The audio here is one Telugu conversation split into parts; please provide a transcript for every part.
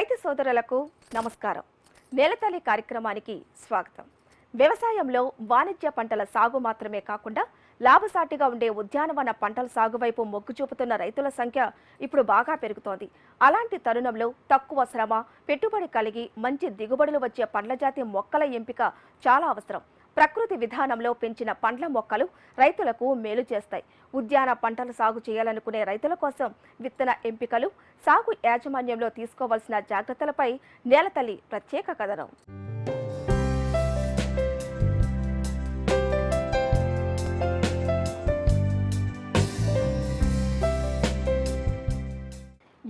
రైతు సోదరులకు నమస్కారం. నేలతల్లి కార్యక్రమానికి స్వాగతం. వ్యవసాయంలో వాణిజ్య పంటల సాగు మాత్రమే కాకుండా లాభసాటిగా ఉండే ఉద్యానవన పంటల సాగు వైపు మొగ్గు చూపుతున్న రైతుల సంఖ్య ఇప్పుడు బాగా పెరుగుతోంది. అలాంటి తరుణంలో తక్కువ శ్రమ పెట్టుబడి కలిగి మంచి దిగుబడులు వచ్చే పండ్ల జాతి మొక్కల ఎంపిక చాలా అవసరం. ప్రకృతి విధానంలో పెంచిన పండ్ల మొక్కలు రైతులకు మేలు చేస్తాయి. ఉద్యాన పంటలు సాగు చేయాలనుకునే రైతుల కోసం విత్తన ఎంపికలు సాగు యాజమాన్యంలో తీసుకోవాల్సిన జాగ్రత్తలపై నేలతల్లి ప్రత్యేక కథనం.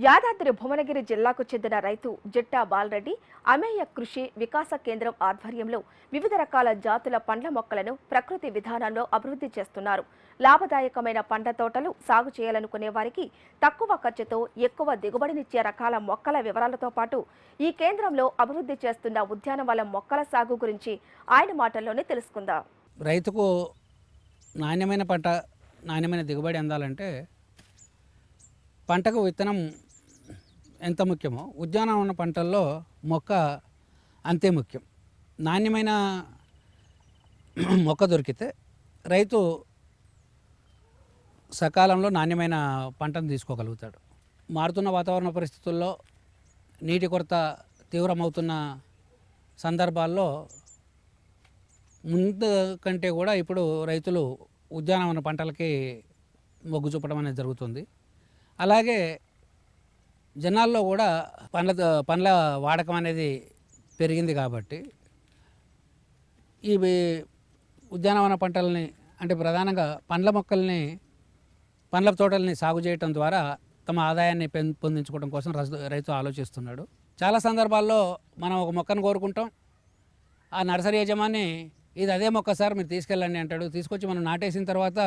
యాదాద్రి భువనగిరి జిల్లాకు చెందిన రైతు జిట్టా బాలరెడ్డి అమేయ కృషి వికాస కేంద్రం ఆధ్వర్యంలో వివిధ రకాల జాతుల పండ్ల మొక్కలను ప్రకృతి విధానంలో అభివృద్ధి చేస్తున్నారు. లాభదాయకమైన పండ్ల తోటలు సాగు చేయాలనుకునే వారికి తక్కువ ఖర్చుతో ఎక్కువ దిగుబడినిచ్చే రకాల మొక్కల వివరాలతో పాటు ఈ కేంద్రంలో అభివృద్ధి చేస్తున్న ఉద్యానవన మొక్కల సాగు గురించి ఆయన మాటల్లోనే తెలుసుకుందాం. రైతుకు నాణ్యమైన పంట నాణ్యమైన దిగుబడి అందాలంటే పంటకు విత్తనం ఎంత ముఖ్యమో. ఉద్యానవన పంటల్లో మొక్క అంతే ముఖ్యం. నాణ్యమైన మొక్క దొరికితే రైతు సకాలంలో నాణ్యమైన పంటను తీసుకోగలుగుతాడు. మారుతున్న వాతావరణ పరిస్థితుల్లో నీటి కొరత తీవ్రమవుతున్న సందర్భాల్లో ముందు కంటే కూడా ఇప్పుడు రైతులు ఉద్యానవన పంటలకి మొగ్గు చూపడం అనేది జరుగుతుంది. అలాగే జనాల్లో కూడా పండ్ల పండ్ల వాడకం అనేది పెరిగింది కాబట్టి ఇవి ఉద్యానవన పంటలని అంటే ప్రధానంగా పండ్ల మొక్కల్ని పండ్ల తోటల్ని సాగు చేయటం ద్వారా తమ ఆదాయాన్ని పెంపొందించుకోవడం కోసం రైతు ఆలోచిస్తున్నాడు. చాలా సందర్భాల్లో మనం ఒక మొక్కను కోరుకుంటాం. ఆ నర్సరీ యజమాని ఇది అదే మొక్క సార్ మీరు తీసుకెళ్ళండి అంటాడు. తీసుకొచ్చి మనం నాటేసిన తర్వాత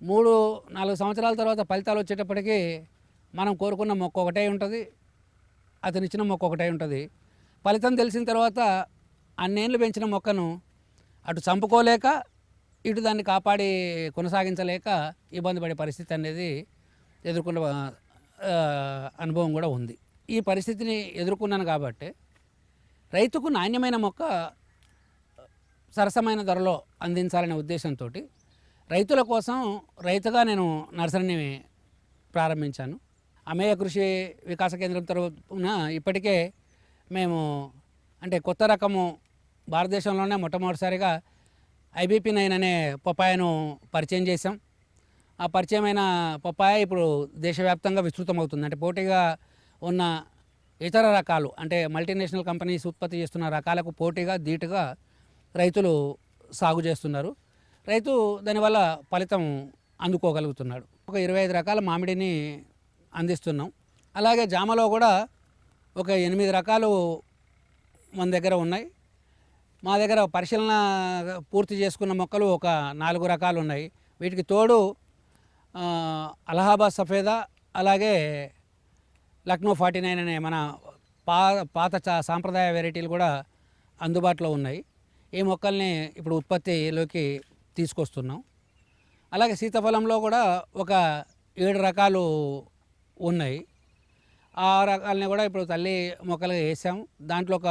మూడు నాలుగు సంవత్సరాల తర్వాత ఫలితాలు వచ్చేటప్పటికీ మనం కోరుకున్న మొక్క ఒకటే ఉంటుంది అతను ఇచ్చిన మొక్క ఒకటే ఉంటుంది. ఫలితం తెలిసిన తర్వాత అన్నేళ్ళు పెంచిన మొక్కను అటు చంపుకోలేక ఇటు దాన్ని కాపాడి కొనసాగించలేక ఇబ్బంది పడే పరిస్థితి అనేది ఎదుర్కొన్న అనుభవం కూడా ఉంది. ఈ పరిస్థితిని ఎదుర్కొన్నాను కాబట్టి రైతుకు నాణ్యమైన మొక్క సరసమైన ధరలో అందించాలనే ఉద్దేశంతో రైతుల కోసం రైతుగా నేను నర్సరీని ప్రారంభించాను. అమేయ కృషి వికాస కేంద్రం తరఫున ఇప్పటికే మేము అంటే కొత్త రకము భారతదేశంలోనే మొట్టమొదటిసారిగా ఐబీపీ నైన్ అనే పపాయను పరిచయం చేశాం. ఆ పరిచయమైన పపాయ ఇప్పుడు దేశవ్యాప్తంగా విస్తృతమవుతుంది. అంటే పోటీగా ఉన్న ఇతర రకాలు అంటే మల్టీనేషనల్ కంపెనీస్ ఉత్పత్తి చేస్తున్న రకాలకు పోటీగా ధీటుగా రైతులు సాగు చేస్తున్నారు. రైతు దానివల్ల ఫలితం అందుకోగలుగుతున్నాడు. ఒక ఇరవై ఐదు రకాల మామిడిని అందిస్తున్నాం. అలాగే జామలో కూడా ఒక ఎనిమిది రకాలు మన దగ్గర ఉన్నాయి. మా దగ్గర పరిశీలన పూర్తి చేసుకున్న మొక్కలు ఒక నాలుగు రకాలు ఉన్నాయి. వీటికి తోడు అలహాబాద్ సఫేదా అలాగే లక్నో ఫార్టీ నైన్ అనే మన పా పాత చా- సాంప్రదాయ వెరైటీలు కూడా అందుబాటులో ఉన్నాయి. ఈ మొక్కల్ని ఇప్పుడు ఉత్పత్తిలోకి తీసుకొస్తున్నాం. అలాగే సీతాఫలంలో కూడా ఒక ఏడు రకాలు ఉన్నాయి. ఆ రకాలని కూడా ఇప్పుడు తల్లి మొక్కలుగా వేసాం. దాంట్లో ఒక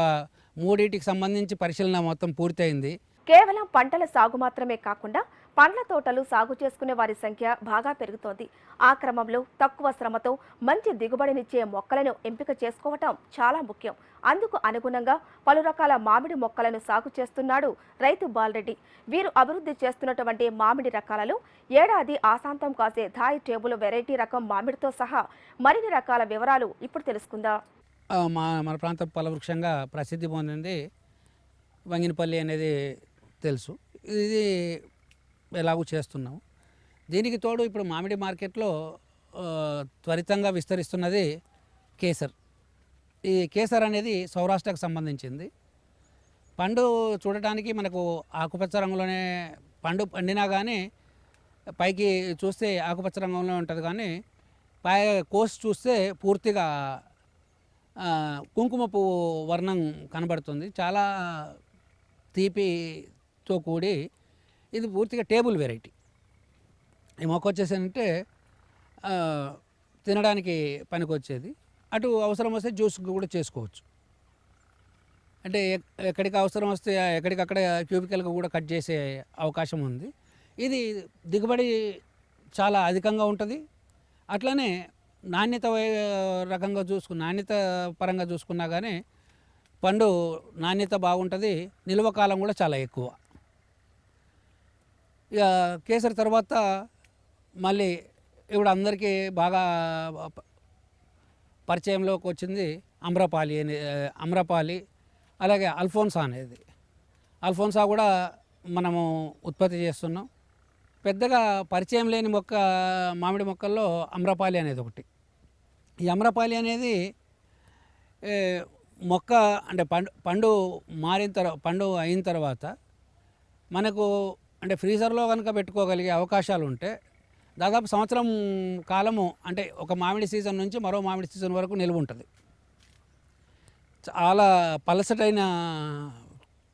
మూడింటికి సంబంధించి పరిశీలన మొత్తం పూర్తయింది. కేవలం పంటల సాగు మాత్రమే కాకుండా పండ్ల తోటలు సాగు చేసుకునే వారి సంఖ్య బాగా పెరుగుతోంది. ఆ క్రమంలో తక్కువ శ్రమతో మంచి దిగుబడినిచ్చే మొక్కలను ఎంపిక చేసుకోవటం చాలా ముఖ్యం. అందుకు అనుగుణంగా పలు రకాల మామిడి మొక్కలను సాగు చేస్తున్నాడు రైతు బాలరెడ్డి. వీరు అభివృద్ధి చేస్తున్నటువంటి మామిడి రకాలలో ఏడాది ఆశాంతం కాసే థాయ్ టేబుల్ వెరైటీ రకం మామిడితో సహా మరిన్ని రకాల వివరాలు ఇప్పుడు తెలుసుకుందాం. మా మన ప్రాంతం ఫలవృక్షంగా ప్రసిద్ధి పొందింది వంగినపల్లి అనేది తెలుసు. ఇది ఎలాగూ చేస్తున్నాం. దీనికి తోడు ఇప్పుడు మామిడి మార్కెట్లో త్వరితంగా విస్తరిస్తున్నది కేసర్. ఈ కేసర్ అనేది సౌరాష్ట్రకు సంబంధించింది. పండు చూడటానికి మనకు ఆకుపచ్చ రంగులోనే పండు పండినా కానీ పైకి చూస్తే ఆకుపచ్చ రంగులో ఉంటుంది కానీ పై కోసి చూస్తే పూర్తిగా కుంకుమ పువ్వు వర్ణం కనబడుతుంది. చాలా తీపితో కూడి ఇది పూర్తిగా టేబుల్ వెరైటీ. ఈ మొక్క వచ్చేసంటే తినడానికి పనికొచ్చేది. అటు అవసరం వస్తే జ్యూస్ కూడా చేసుకోవచ్చు. అంటే ఎక్- ఎక్కడికి అవసరం వస్తే ఎక్కడికక్కడ క్యూబికల్గా కూడా కట్ చేసే అవకాశం ఉంది. ఇది దిగుబడి చాలా అధికంగా ఉంటుంది. అట్లనే నాణ్యత రకంగా చూసుకు నాణ్యత పరంగా చూసుకున్నా కానీ పండు నాణ్యత బాగుంటుంది. నిల్వ కాలం కూడా చాలా ఎక్కువ. ఇక కేసరి తర్వాత మళ్ళీ ఇప్పుడు అందరికీ బాగా పరిచయంలోకి వచ్చింది అమ్రపాలి అనే అమ్రపాలి అలాగే అల్ఫోన్సా అనేది. అల్ఫోన్సా కూడా మనము ఉత్పత్తి చేస్తున్నాం. పెద్దగా పరిచయం లేని మొక్క మామిడి మొక్కల్లో అమ్రపాలి అనేది ఒకటి. ఈ అమ్రపాలి అనేది మొక్క అంటే పండు పండు మారిన తర్వాత పండు అయిన తర్వాత మనకు అంటే ఫ్రీజర్లో కనుక పెట్టుకోగలిగే అవకాశాలు ఉంటే దాదాపు సంవత్సరం కాలము అంటే ఒక మామిడి సీజన్ నుంచి మరో మామిడి సీజన్ వరకు నిల్వ ఉంటుంది చాలా పలసటైన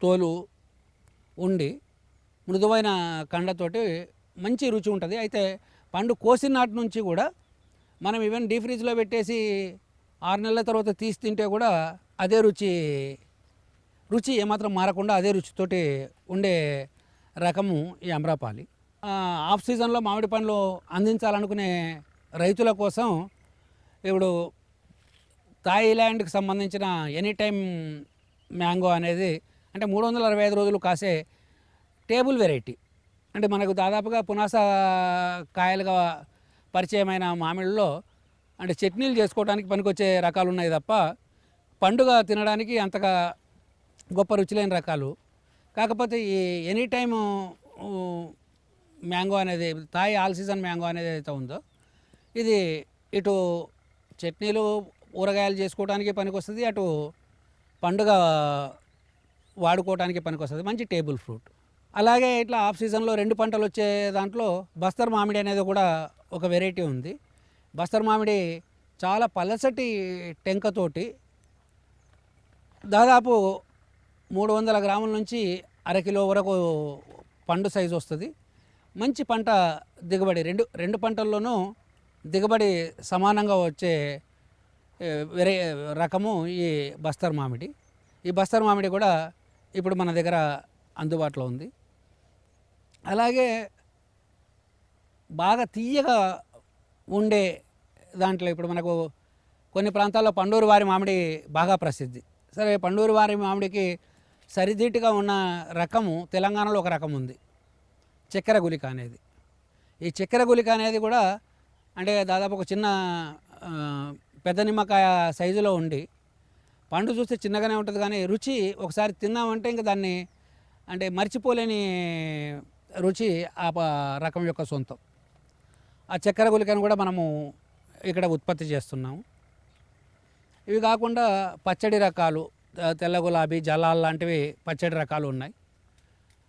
తోలు ఉండి మృదువైన కండతోటి మంచి రుచి ఉంటుంది అయితే పండు కోసిన నాటి నుంచి కూడా మనం ఈవెన్ డీ ఫ్రిడ్జ్లో పెట్టేసి ఆరు నెలల తర్వాత తీసి తింటే కూడా అదే రుచి రుచి ఏమాత్రం మారకుండా అదే రుచితోటి ఉండే రకము ఈ అమ్రాపాలి. ఆఫ్ సీజన్లో మామిడి పండ్లు అందించాలనుకునే రైతుల కోసం ఇప్పుడు థాయిలాండ్కి సంబంధించిన ఎనీ టైం మ్యాంగో అనేది అంటే మూడు వందల అరవై ఐదు రోజులు కాసే టేబుల్ వెరైటీ. అంటే మనకు దాదాపుగా పునాస కాయలుగా పరిచయమైన మామిడిలో అంటే చట్నీలు చేసుకోవడానికి పనికొచ్చే రకాలు ఉన్నాయి తప్ప పండుగ తినడానికి అంతగా గొప్ప రుచి లేని రకాలు. కాకపోతే ఈ ఎనీ టైమ్ మ్యాంగో అనేది తాయి ఆల్ సీజన్ మ్యాంగో అనేది అయితే ఉందో ఇది ఇటు చట్నీలు ఊరగాయలు చేసుకోవడానికి పనికొస్తుంది అటు పండుగ వాడుకోవడానికి పనికొస్తుంది. మంచి టేబుల్ ఫ్రూట్. అలాగే ఇట్లా ఆఫ్ సీజన్లో రెండు పంటలు వచ్చే దాంట్లో బస్తర్ మామిడి అనేది కూడా ఒక వెరైటీ ఉంది. బస్తర్ మామిడి చాలా పలసటి టెంకతోటి దాదాపు మూడు వందల గ్రాముల నుంచి అరకిలో వరకు పండు సైజు వస్తుంది. మంచి పంట దిగుబడి రెండు రెండు పంటల్లోనూ దిగుబడి సమానంగా వచ్చే వేరే రకము ఈ బస్తర్ మామిడి. ఈ బస్తర్ మామిడి కూడా ఇప్పుడు మన దగ్గర అందుబాటులో ఉంది. అలాగే బాగా తీయగా ఉండే దాంట్లో ఇప్పుడు మనకు కొన్ని ప్రాంతాల్లో పండూరు వారి మామిడి బాగా ప్రసిద్ధి. సరే పండూరు వారి మామిడికి సరిదీటుగా ఉన్న రకము తెలంగాణలో ఒక రకం ఉంది. చక్కెర గులిక అనేది. ఈ చక్కెర గులిక అనేది కూడా అంటే దాదాపు ఒక చిన్న పెద్ద నిమ్మకాయ సైజులో ఉండి పండు చూస్తే చిన్నగానే ఉంటుంది కానీ రుచి ఒకసారి తిన్నామంటే ఇంకా దాన్ని అంటే మర్చిపోలేని రుచి ఆ రకం యొక్క సొంతం. ఆ చక్కెర గులికను కూడా మనము ఇక్కడ ఉత్పత్తి చేస్తున్నాము. ఇవి కాకుండా పచ్చడి రకాలు తెల్ల గులాబీ జలాల్ లాంటివి పచ్చడి రకాలు ఉన్నాయి.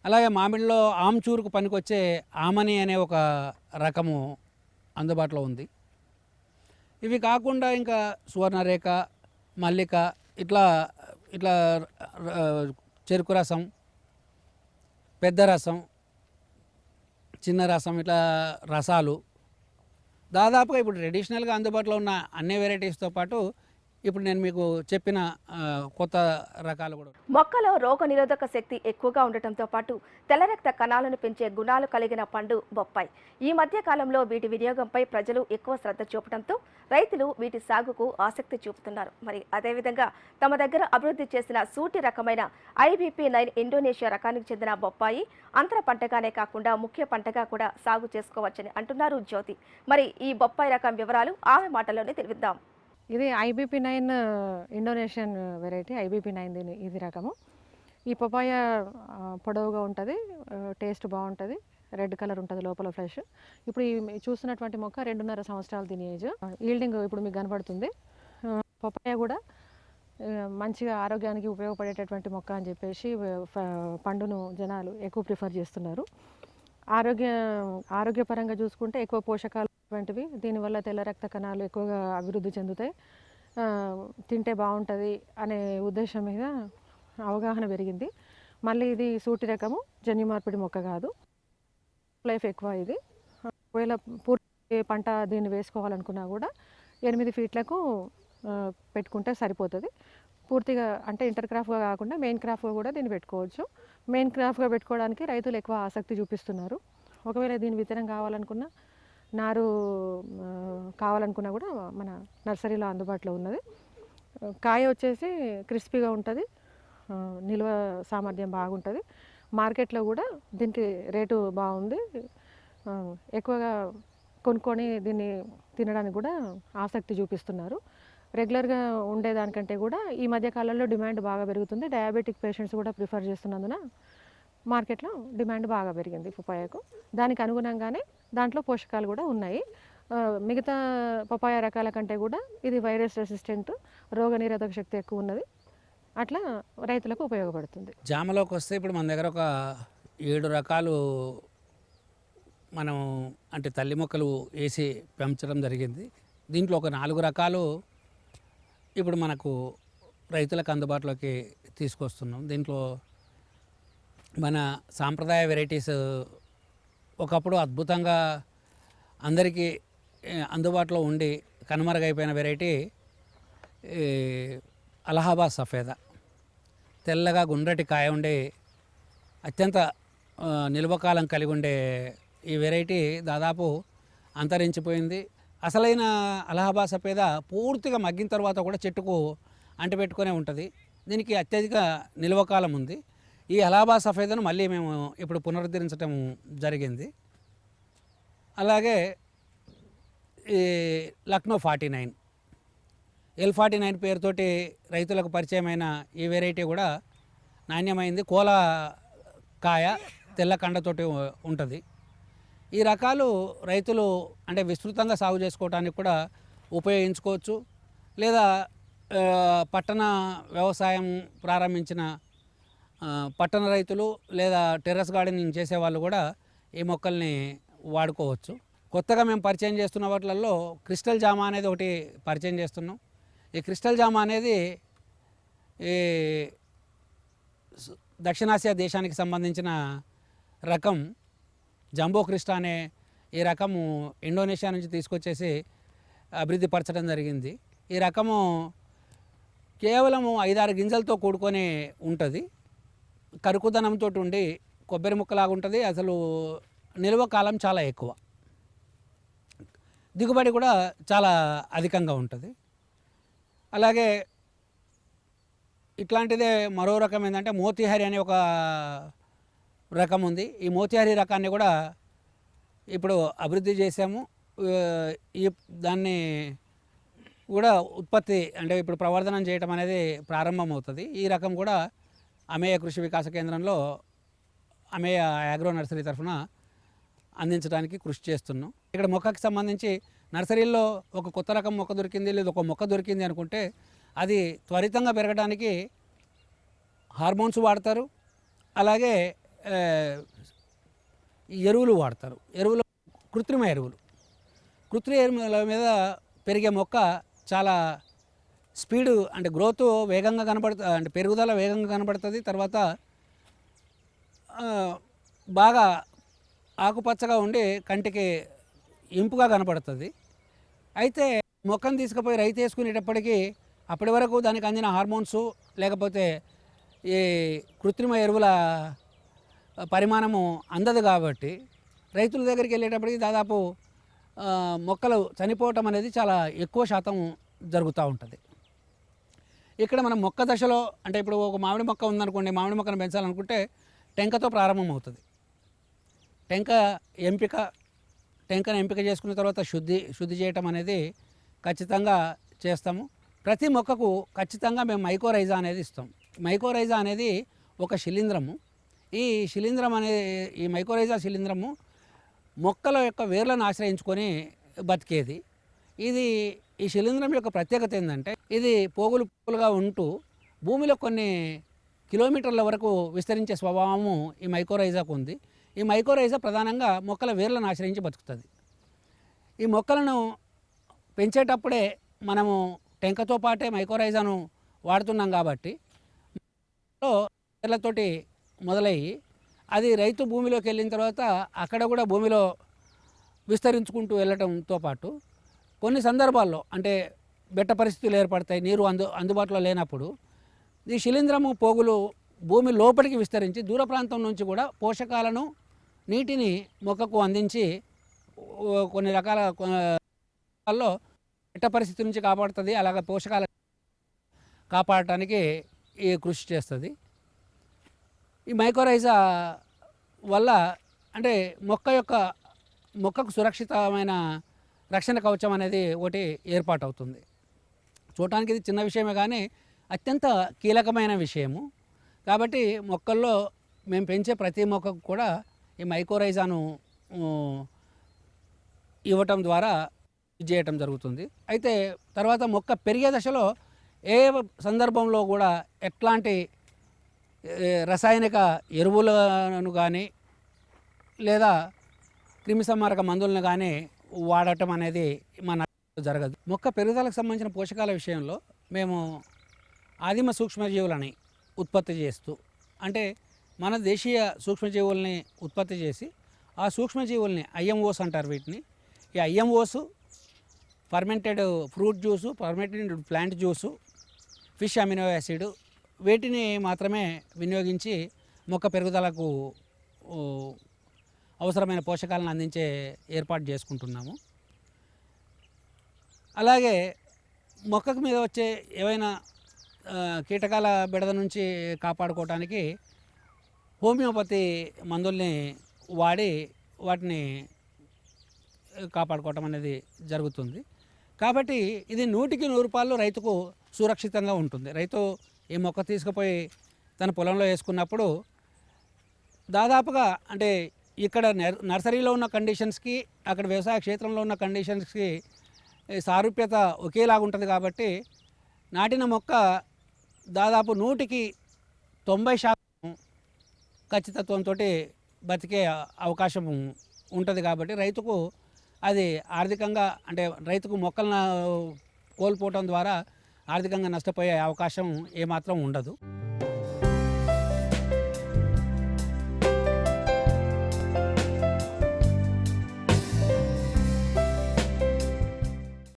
అలాగే మామిడిలో ఆమ్చూరుకు పనికొచ్చే ఆమని అనే ఒక రకము అందుబాటులో ఉంది. ఇవి కాకుండా ఇంకా సువర్ణరేఖ మల్లిక ఇట్లా ఇట్లా చెరుకు రసం పెద్ద రసం చిన్న రసం ఇట్లా రసాలు. దాదాపుగా ఇప్పుడు ట్రెడిషనల్గా అందుబాటులో ఉన్న అన్ని వెరైటీస్తో పాటు ఇప్పుడు నేను మీకు చెప్పిన కొత్త రకాలు కూడా మొక్కలో రోగ నిరోధక శక్తి ఎక్కువగా ఉండటంతో పాటు తెల్ల రక్త కణాలను పెంచే గుణాలు కలిగిన పండు బొప్పాయి. ఈ మధ్య కాలంలో వీటి వినియోగంపై ప్రజలు ఎక్కువ శ్రద్ధ చూపడంతో రైతులు వీటి సాగుకు ఆసక్తి చూపుతున్నారు. మరి అదేవిధంగా తమ దగ్గర అభివృద్ధి చేసిన సూటి రకమైన ఐబీపీ నైన్ ఇండోనేషియా రకానికి చెందిన బొప్పాయి అంతర పంటగానే కాకుండా ముఖ్య పంటగా కూడా సాగు చేసుకోవచ్చని అంటున్నారు జ్యోతి. మరి ఈ బొప్పాయి రకం వివరాలు ఆమె మాటల్లోనే తెలివిద్దాం. ఇది IBP nine Indonesian variety IBP nine దీని ఇది రకము. ఈ పపాయ పొడవుగా ఉంటుంది టేస్ట్ బాగుంటుంది రెడ్ కలర్ ఉంటుంది లోపల ఫ్రెష్ ఇప్పుడు ఈ మీ చూస్తున్నటువంటి మొక్క రెండున్నర సంవత్సరాలు దీని ఏజ్. ఈల్డింగ్ ఇప్పుడు మీకు కనపడుతుంది. పపాయ కూడా మంచిగా ఆరోగ్యానికి ఉపయోగపడేటటువంటి మొక్క అని చెప్పేసి పండును జనాలు ఎక్కువ ప్రిఫర్ చేస్తున్నారు. ఆరోగ్య ఆరోగ్యపరంగా చూసుకుంటే ఎక్కువ పోషకాలు వంటివి. దీనివల్ల తెల్ల రక్త కణాలు ఎక్కువగా అభివృద్ధి చెందుతాయి. తింటే బాగుంటుంది అనే ఉద్దేశం మీద అవగాహన పెరిగింది. మళ్ళీ ఇది సూటి రకము జన్యు మార్పిడి మొక్క కాదు. లైఫ్ ఎక్కువ ఇది. ఒకవేళ పూర్తి పంట దీన్ని వేసుకోవాలనుకున్నా కూడా ఎనిమిది ఫీట్లకు పెట్టుకుంటే సరిపోతుంది. పూర్తిగా అంటే ఇంటర్ క్రాఫ్గా కాకుండా మెయిన్ క్రాఫ్గా కూడా దీన్ని పెట్టుకోవచ్చు. మెయిన్ క్రాఫ్గా పెట్టుకోవడానికి రైతులు ఎక్కువ ఆసక్తి చూపిస్తున్నారు. ఒకవేళ దీని విత్తనం కావాలనుకున్నా నారు కావాలనుకున్నా కూడా మన నర్సరీలో అందుబాటులో ఉన్నది. కాయ వచ్చేసి క్రిస్పీగా ఉంటుంది. నిల్వ సామర్థ్యం బాగుంటుంది. మార్కెట్లో కూడా దీనికి రేటు బాగుంది. ఎక్కువగా కొనుక్కొని దీన్ని తినడానికి కూడా ఆసక్తి చూపిస్తున్నారు. రెగ్యులర్గా ఉండేదానికంటే కూడా ఈ మధ్య కాలంలో డిమాండ్ బాగా పెరుగుతుంది. డయాబెటిక్ పేషెంట్స్ కూడా ప్రిఫర్ చేస్తున్నందున మార్కెట్లో డిమాండ్ బాగా పెరిగింది పపాయాకు దానికి అనుగుణంగానే దాంట్లో పోషకాలు కూడా ఉన్నాయి. మిగతా పపాయ రకాల కంటే కూడా ఇది వైరస్ రెసిస్టెంట్ రోగనిరోధక శక్తి ఎక్కువ ఉన్నది. అట్లా రైతులకు ఉపయోగపడుతుంది. జామలోకి వస్తే ఇప్పుడు మన దగ్గర ఒక ఏడు రకాలు మనం అంటే తల్లి మొక్కలు వేసి పెంచడం జరిగింది. దీంట్లో ఒక నాలుగు రకాలు ఇప్పుడు మనకు రైతులకు అందుబాటులోకి తీసుకొస్తున్నాం. దీంట్లో మన సాంప్రదాయ వెరైటీస్ ఒకప్పుడు అద్భుతంగా అందరికీ అందుబాటులో ఉండి కనుమరుగైపోయిన వెరైటీ ఈ అలహాబాద్ సఫేదా. తెల్లగా గుండ్రటి కాయ ఉండి అత్యంత నిల్వకాలం కలిగి ఉండే ఈ వెరైటీ దాదాపు అంతరించిపోయింది. అసలైన అలహాబాద్ సఫేద పూర్తిగా మగ్గిన తర్వాత కూడా చెట్టుకు అంటిపెట్టుకునే ఉంటుంది. దీనికి అత్యధిక నిల్వకాలం ఉంది. ఈ అలాబా సఫేదను మళ్ళీ మేము ఇప్పుడు పునరుద్ధరించడం జరిగింది. అలాగే ఈ Lucknow forty nine L forty nine పేరుతోటి రైతులకు పరిచయమైన ఈ వెరైటీ కూడా నాణ్యమైంది. కోల కాయ తెల్ల కండతోటి ఉంటుంది. ఈ రకాలు రైతులు అంటే విస్తృతంగా సాగు చేసుకోవడానికి కూడా ఉపయోగించుకోవచ్చు. లేదా పట్టణ వ్యవసాయం ప్రారంభించిన పట్టణ రైతులు లేదా టెర్రస్ గార్డెనింగ్ చేసే వాళ్ళు కూడా ఈ మొక్కల్ని వాడుకోవచ్చు. కొత్తగా మేము పరిచయం చేస్తున్న వాటిలలో క్రిస్టల్ జామ అనేది ఒకటి పరిచయం చేస్తున్నాం. ఈ క్రిస్టల్ జామ అనేది ఈ దక్షిణాసియా దేశానికి సంబంధించిన రకం. జంబో క్రిస్టా అనే ఈ రకము ఇండోనేషియా నుంచి తీసుకొచ్చేసి అభివృద్ధి పరచడం జరిగింది. ఈ రకము కేవలము ఐదారు గింజలతో కూడుకొని ఉంటుంది. కరుకుదనంతో ఉండి కొబ్బరి ముక్కలాగా ఉంటుంది. అసలు నిల్వ కాలం చాలా ఎక్కువ. దిగుబడి కూడా చాలా అధికంగా ఉంటుంది. అలాగే ఇట్లాంటిదే మరో రకం ఏంటంటే మోతిహారి అనే ఒక రకం ఉంది. ఈ మోతిహారి రకాన్ని కూడా ఇప్పుడు అభివృద్ధి చేసాము ఈ దాన్ని కూడా ఉత్పత్తి అంటే ఇప్పుడు ప్రవర్ధనం చేయటం అనేది ప్రారంభమవుతుంది. ఈ రకం కూడా అమేయ కృషి వికాస కేంద్రంలో అమేయ అగ్రో నర్సరీ తరఫున అందించడానికి కృషి చేస్తున్నాం. ఇక్కడ మొక్కకి సంబంధించి నర్సరీల్లో ఒక కొత్త రకం మొక్క దొరికింది లేదా ఒక మొక్క దొరికింది అనుకుంటే అది త్వరితంగా పెరగడానికి హార్మోన్స్ వాడతారు. అలాగే ఎరువులు వాడతారు. ఎరువులు కృత్రిమ ఎరువులు. కృత్రిమ ఎరువుల మీద పెరిగే మొక్క చాలా స్పీడు అంటే గ్రోత్ వేగంగా కనపడుతుంది అంటే పెరుగుదల వేగంగా కనపడుతుంది తర్వాత బాగా ఆకుపచ్చగా ఉండి కంటికి ఇంపుగా కనపడుతుంది. అయితే మొక్కను తీసుకుపోయి రైతు వేసుకునేటప్పటికీ అప్పటి వరకు దానికి అందిన హార్మోన్స్ లేకపోతే ఈ కృత్రిమ ఎరువుల పరిమాణము అందదు కాబట్టి రైతుల దగ్గరికి వెళ్ళేటప్పటికి దాదాపు మొక్కలు చనిపోవటం అనేది చాలా ఎక్కువ శాతం జరుగుతూ ఉంటుంది. ఇక్కడ మనం మొక్క దశలో అంటే ఇప్పుడు ఒక మామిడి మొక్క ఉందనుకోండి మామిడి మొక్కను పెంచాలనుకుంటే టెంకతో ప్రారంభం అవుతుంది టెంక ఎంపిక టెంకను ఎంపిక చేసుకున్న తర్వాత శుద్ధి శుద్ధి చేయటం అనేది ఖచ్చితంగా చేస్తాము. ప్రతి మొక్కకు ఖచ్చితంగా మేము మైకోరైజా అనేది ఇస్తాం. మైకోరైజా అనేది ఒక శిలీంధ్రము ఈ శిలీంధ్రం అనేది ఈ మైకోరైజా శిలీంధ్రము మొక్కల యొక్క వేర్లను ఆశ్రయించుకొని బతికేది. ఇది ఈ శిలీంధ్రం యొక్క ప్రత్యేకత ఏంటంటే ఇది పోగులు పోగులుగా ఉంటూ భూమిలో కొన్ని కిలోమీటర్ల వరకు విస్తరించే స్వభావము ఈ మైకోరైజాకు ఉంది. ఈ మైకోరైజా ప్రధానంగా మొక్కల వేర్లను ఆశ్రయించి బతుకుతుంది. ఈ మొక్కలను పెంచేటప్పుడే మనము టెంకతో పాటే మైకోరైజాను వాడుతున్నాం కాబట్టి వేర్లతోటి మొదలయ్యి అది రైతు భూమిలోకి వెళ్ళిన తర్వాత అక్కడ కూడా భూమిలో విస్తరించుకుంటూ వెళ్ళటంతో పాటు కొన్ని సందర్భాల్లో అంటే బెట్ట పరిస్థితులు ఏర్పడతాయి నీరు అందు అందుబాటులో లేనప్పుడు ఈ శిలీంధ్రము పోగులు భూమి లోపలికి విస్తరించి దూర ప్రాంతం నుంచి కూడా పోషకాలను నీటిని మొక్కకు అందించి కొన్ని రకాల బెట్ట పరిస్థితి నుంచి కాపాడుతుంది అలాగే పోషకాల కాపాడటానికి ఈ కృషి చేస్తుంది. ఈ మైకోరైజా వల్ల అంటే మొక్క యొక్క మొక్కకు సురక్షితమైన రక్షణ కవచం అనేది ఒకటి ఏర్పాటు అవుతుంది చూడటానికి ఇది చిన్న విషయమే కానీ అత్యంత కీలకమైన విషయము. కాబట్టి మొక్కల్లో మేము పెంచే ప్రతి మొక్కకు కూడా ఈ మైకోరైజాను ఇవ్వటం ద్వారా ఇది చేయటం జరుగుతుంది. అయితే తర్వాత మొక్క పెరిగే దశలో ఏ సందర్భంలో కూడా ఎట్లాంటి రసాయనిక ఎరువులను కానీ లేదా క్రిమిసంహారక మందులను కానీ వాడటం అనేది మన జరగదు. మొక్క పెరుగుదలకు సంబంధించిన పోషకాల విషయంలో మేము ఆదిమ సూక్ష్మజీవులని ఉత్పత్తి చేస్తూ అంటే మన దేశీయ సూక్ష్మజీవుల్ని ఉత్పత్తి చేసి ఆ సూక్ష్మజీవుల్ని ఐఎంఓస్ అంటారు వీటిని. ఈ IMOs fermented fruit juice fermented plant juice fish amino acid వీటిని మాత్రమే వినియోగించి మొక్క పెరుగుదలకు అవసరమైన పోషకాలను అందించే ఏర్పాటు చేసుకుంటున్నాము. అలాగే మొక్కకు మీద వచ్చే ఏవైనా కీటకాల బిడద నుంచి కాపాడుకోవటానికి హోమియోపతి మందుల్ని వాడి వాటిని కాపాడుకోవటం అనేది జరుగుతుంది. కాబట్టి ఇది నూటికి నూరు రూపాయలు రైతుకు సురక్షితంగా ఉంటుంది. రైతు ఈ మొక్క తీసుకుపోయి తన పొలంలో వేసుకున్నప్పుడు దాదాపుగా అంటే ఇక్కడ నర్సరీలో ఉన్న కండిషన్స్కి అక్కడ వ్యవసాయ క్షేత్రంలో ఉన్న కండిషన్స్కి సారూప్యత ఒకేలాగా ఉంటుంది కాబట్టి నాటిన మొక్క దాదాపు నూటికి తొంభై శాతం ఖచ్చితత్వంతో బతికే అవకాశం ఉంటుంది కాబట్టి రైతుకు అది ఆర్థికంగా అంటే రైతుకు మొక్కలను కోల్పోవటం ద్వారా ఆర్థికంగా నష్టపోయే అవకాశం ఏమాత్రం ఉండదు.